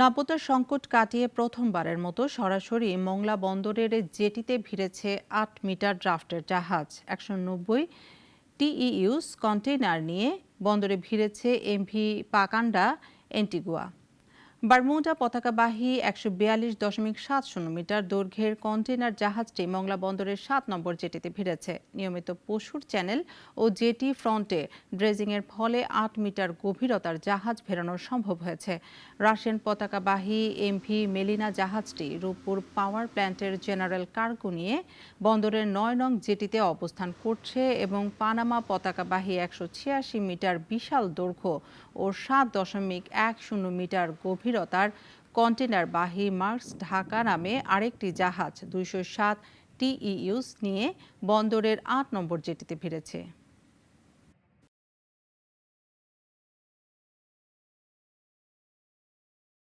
নাপতার সংকট কাটিয়ে প্রথমবারের মতো সরাসরি মংলা বন্দরের জেটিতে ভিড়েছে আট মিটার ড্রাফটের জাহাজ। একশো নব্বই টিইউস কন্টেইনার নিয়ে বন্দরে ভিড়েছে এমভি পাকান্ডা এন্টিগুয়া। বারমুডা পতাকাবাহী একশো বিয়াল্লিশ দশমিক সাত শূন্য মিটার দৈর্ঘ্যের কন্টেইনার জাহাজটি মংলা বন্দরের সাত নম্বর জেটিতে ভিড়েছে। নিয়মিত পশুর চ্যানেল ও জেটি ফ্রন্টে ড্রেজিংয়ের ফলে আট মিটার গভীরতার জাহাজ ফেরানো সম্ভব হয়েছে। রাশিয়ান পতাকাবাহী এমভি মেলিনা জাহাজটি রূপপুর পাওয়ার প্ল্যান্টের জেনারেল কার্গো নিয়ে বন্দরের নয় নং জেটিতে অবস্থান করছে এবং পানামা পতাকাবাহী একশো ছিয়াশি মিটার বিশাল দৈর্ঘ্য ও সাত দশমিক এক শূন্য মিটার গভীরতার কন্টেনার বাহি মার্কস ঢাকা নামে আরেকটি জাহাজ দুইশো সাত টিইউস নিয়ে বন্দরের আট নম্বর জেটিতে ভিড়েছে